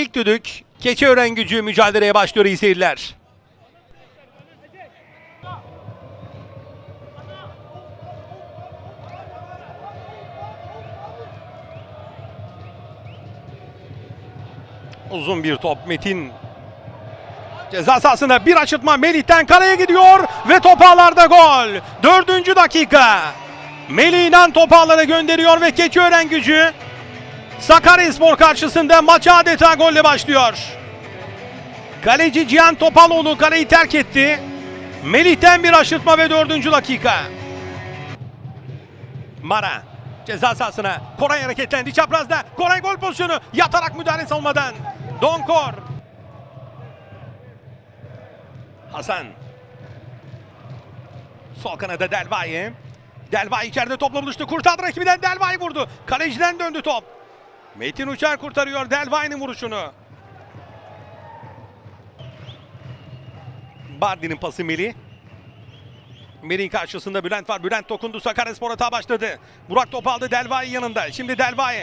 İlk düdük Keçiören gücü mücadeleye başlıyor iyi seyirler. Uzun bir top Metin Ceza sahasında bir açıltma Melih'ten kaleye gidiyor ve top ağlarda gol. Dördüncü dakika. Melih İnan top ağlara gönderiyor ve Keçiören gücü Sakaryaspor karşısında maça adeta golle başlıyor. Kaleci Cihan Topaloğlu kaleyi terk etti. Melih'ten bir aşırtma ve dördüncü dakika. Mara ceza sahasına Koray hareketlendi çaprazda. Koray gol pozisyonu yatarak müdahale savunmadan. Donkor. Hasan. Sol kanada Delvay. Delvay içeride topla buluştu. Kurtardı rakibinden Delvay vurdu. Kaleciden döndü top. Metin Uçar kurtarıyor Delvay'ın vuruşunu. Bardi'nin pası Melih. Melih'in karşısında Bülent var. Bülent dokundu. Sakaryaspor hata başladı. Burak top aldı Delvay yanında. Şimdi Delvay.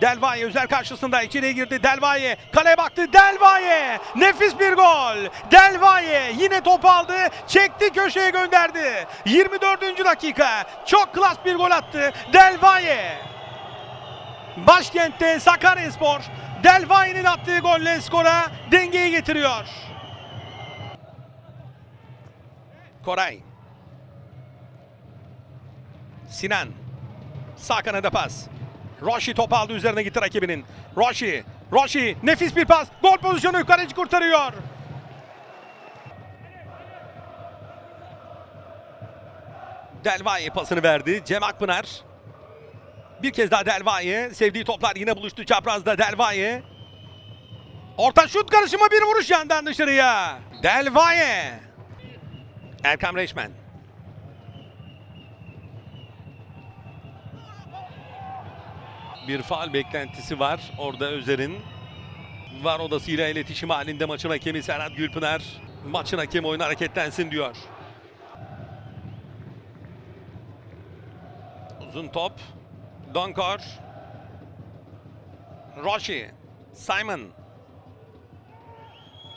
Delvay özel karşısında içeriye girdi. Delvay kaleye baktı. Delvay nefis bir gol. Delvay yine top aldı. Çekti köşeye gönderdi. 24. dakika. Çok klas bir gol attı. Delvay. Başkentte Sakaryaspor Delvay'ın attığı golle skora dengeyi getiriyor. Koray. Sinan. Sağ kanada pas. Roshi top aldı üzerine gitti rakibinin. Roshi. Roshi nefis bir pas. Gol pozisyonu kaleci kurtarıyor. Delvay pasını verdi. Cem Akpınar. Bir kez daha Delvay. Sevdiği toplar yine buluştu çaprazda Delvay. Orta şut karışımı bir vuruş yandan dışarıya. Delvay. Erkam Reşmen. Bir faal beklentisi var orada Özer'in. Var odasıyla iletişim halinde maçın hakemi Serhat Gülpınar. Maçın hakemi oyun hareketlensin diyor. Uzun top. Donkor. Roshi. Simon.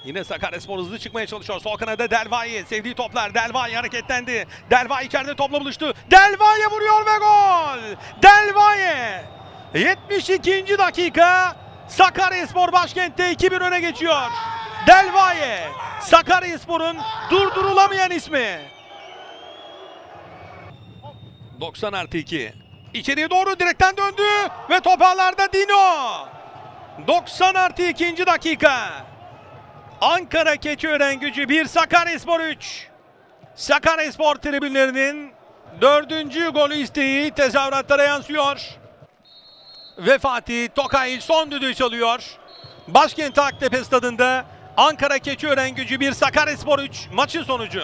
Yine Sakaryaspor hızlı çıkmaya çalışıyor. Sol kanada Delvay. Sevdiği toplar. Delvay hareketlendi. Delvay içeride topla buluştu. Delvay vuruyor ve gol. Delvay. 72. dakika. Sakaryaspor başkentte 2-1 öne geçiyor. Delvaye. Sakaryaspor'un durdurulamayan ismi. 90 artı 2. İçeriye doğru direkten döndü ve top ağlarda Dino. 90 artı 2. dakika. Ankara Keçiören gücü 1 Sakaryaspor 3. Sakaryaspor tribünlerinin dördüncü golü isteği tezahüratlara yansıyor. Ve Fatih Tokay son düdüğü çalıyor. Başkent Aktepe stadında Ankara Keçiören gücü 1 Sakaryaspor 3 maçın sonucu.